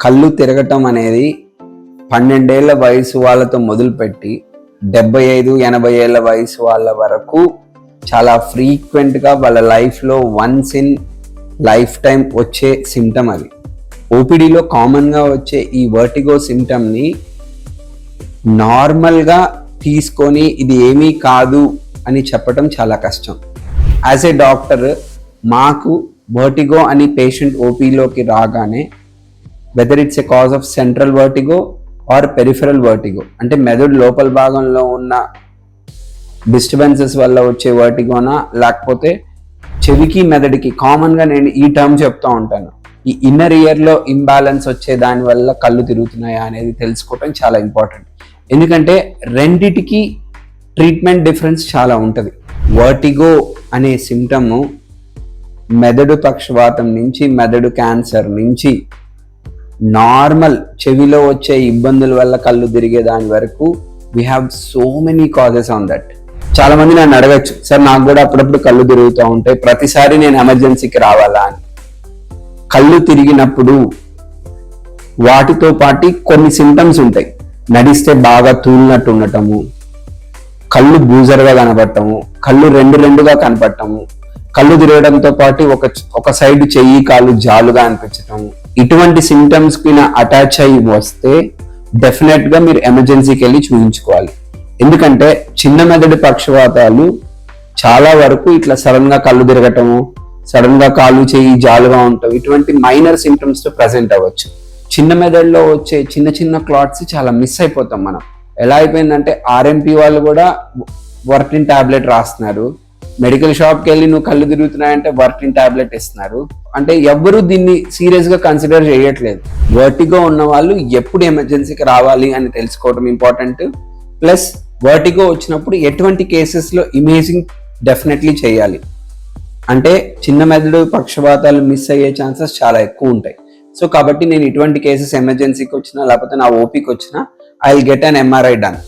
కళ్ళు తిరగటం అనేది పన్నెండేళ్ళ వయసు వాళ్ళతో మొదలుపెట్టి డెబ్బై ఐదు ఎనభై ఏళ్ళ వయసు వాళ్ళ వరకు చాలా ఫ్రీక్వెంట్గా వాళ్ళ లైఫ్లో వన్స్ ఇన్ లైఫ్ టైం వచ్చే సిమ్టమ్ అది. ఓపీడీలో కామన్గా వచ్చే ఈ వర్టిగో సిమ్టమ్ని నార్మల్గా తీసుకొని ఇది ఏమీ కాదు అని చెప్పటం చాలా కష్టం. యాజ్ ఏ డాక్టర్ మాకు వర్టిగో అని పేషెంట్ ఓపీలోకి రాగానే whether it's a cause of central vertigo or peripheral vertigo అంటే మెదడు లోపల భాగంలో ఉన్న డిస్టర్బెన్సెస్ వల్ల వచ్చే వర్టిగోనా లేకపోతే చెవికి మెదడుకి కామన్గా నేను ఈ టర్మ్ చెప్తా ఉంటాను. ఈ ఇన్నర్ ఇయర్లో ఇంబ్యాలెన్స్ వచ్చే దాని వల్ల కళ్ళు తిరుగుతున్నాయా అనేది తెలుసుకోవటం చాలా ఇంపార్టెంట్ ఎందుకంటే రెండిటికి ట్రీట్మెంట్ డిఫరెన్స్ చాలా ఉంటుంది. వర్టిగో అనే సిమ్టమ్ మెదడు పక్షవాతం నుంచి మెదడు క్యాన్సర్ నుంచి నార్మల్ చెవిలో వచ్చే ఇబ్బందుల వల్ల కళ్ళు తిరిగే దాని వరకు we have so many causes on that చాలా మంది నన్ను అడగచ్చు సార్ నాకు కూడా అప్పుడప్పుడు కళ్ళు తిరుగుతూ ఉంటాయి ప్రతిసారి నేను ఎమర్జెన్సీకి రావాలా అని. కళ్ళు తిరిగినప్పుడు వాటితో పాటు కొన్ని సిమ్టమ్స్ ఉంటాయి. నడిస్తే బాగా తూలినట్టు ఉండటము కళ్ళు బూజర్గా కనపడటము కళ్ళు రెండు రెండుగా కనపడటము కళ్ళు తిరగడంతో పాటు ఒక ఒక సైడ్ చెయ్యి కాళ్ళు జాలుగా అనిపించటము ఇటువంటి సిమ్టమ్స్కి అటాచ్ అయ్యి వస్తే డెఫినెట్గా మీరు ఎమర్జెన్సీకి వెళ్ళి చూపించుకోవాలి ఎందుకంటే చిన్న మెదడు పక్షవాతాలు చాలా వరకు ఇట్లా సడన్గా కళ్ళు తిరగటము సడన్గా కాళ్ళు చేయి జాలుగా ఉంటాం ఇటువంటి మైనర్ సిమ్టమ్స్తో ప్రజెంట్ అవ్వచ్చు. చిన్న మెదడులో వచ్చే చిన్న చిన్న క్లాట్స్ చాలా మిస్ అయిపోతాం మనం. ఎలా అయిపోయిందంటే ఆర్ఎంపీ వాళ్ళు కూడా వర్టిన్ టాబ్లెట్ రాస్తున్నారు. మెడికల్ షాప్కి వెళ్ళి నువ్వు కళ్ళు తిరుగుతున్నాయంటే వర్టిన్ టాబ్లెట్ ఇస్తున్నారు. అంటే ఎవ్వరూ దీన్ని సీరియస్గా కన్సిడర్ చేయట్లేదు. వర్టిగో ఉన్న వాళ్ళు ఎప్పుడు ఎమర్జెన్సీకి రావాలి అని తెలుసుకోవడం ఇంపార్టెంట్. ప్లస్ వర్టిగో వచ్చినప్పుడు ఎటువంటి కేసెస్లో ఇమేజింగ్ డెఫినెట్లీ చేయాలి. అంటే చిన్న మెదడు పక్షపాతాలు మిస్ అయ్యే ఛాన్సెస్ చాలా ఎక్కువ ఉంటాయి. సో కాబట్టి నేను ఇటువంటి కేసెస్ ఎమర్జెన్సీకి వచ్చినా లేకపోతే నా ఓపీకి వచ్చినా I get an MRI done.